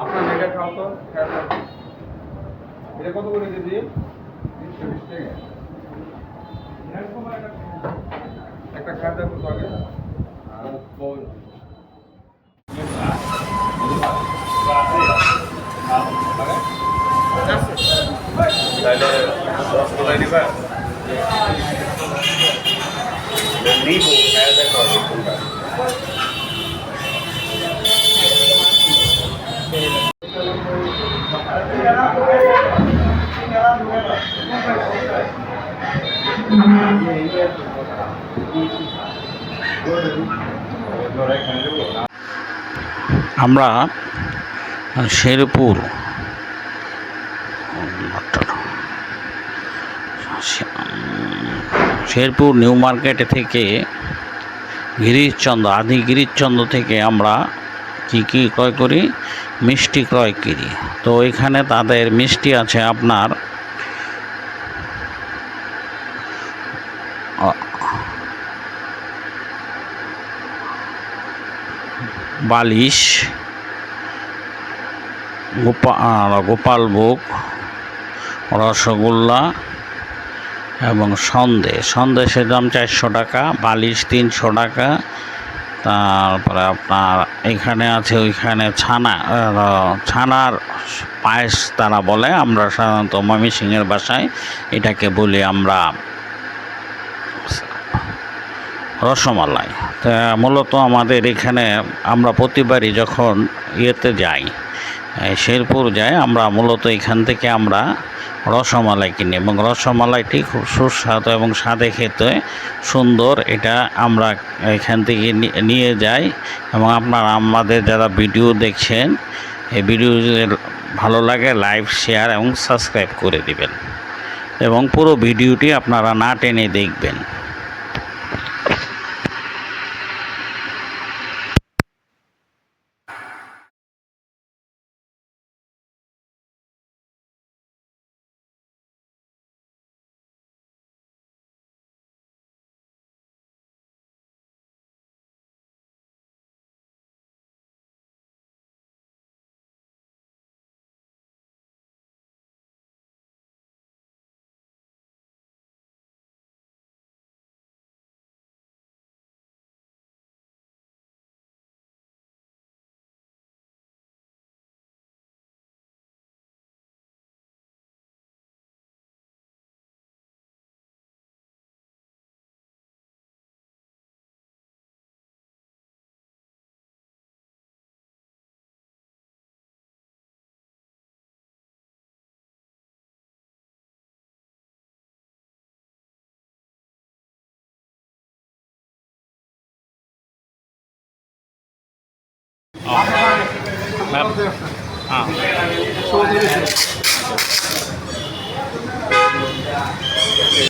আপনার খাও তো রাখো। এটা কত করে কেজি? একটা খাওয়া দেখো তো আগে তাহলে রসগোল্লাই নিবা। আমরা শেরপুর শেরপুর নিউ মার্কেট থেকে গিরিশচন্দ্র, আদি গিরিশচন্দ্র থেকে আমরা কি কি ক্রয় করি? মিষ্টি ক্রয় করি। তো এখানে তাদের মিষ্টি আছে আপনার বালিশ গোপাল গোপালভোগ রসগোল্লা এবং সন্দেশ। সন্দেশের দাম চারশো টাকা, বালিশ তিনশো টাকা। তারপরে আপনার এখানে আছে ওইখানে ছানা ছানার পায়েস তারা বলে। আমরা সাধারণত ময়মনসিংহের বাসায় এটাকে বলি আমরা রসমালাই। তা মূলত আমাদের এখানে আমরা প্রতিবারই যখন ইয়েতে যাই শেরপুর যাই, আমরা মূলত এখান থেকে আমরা রসমালাই কিনি এবং রসমালাইটি খুব সুস্বাদু এবং স্বাদে খেতে সুন্দর। এটা আমরা এখান থেকে নিয়ে যাই এবং আপনারা আমাদের যারা ভিডিও দেখছেন, এই ভিডিও ভালো লাগে লাইভ শেয়ার এবং সাবস্ক্রাইব করে দিবেন এবং পুরো ভিডিওটি আপনারা না টেনে দেখবেন। 啊来啊。说这个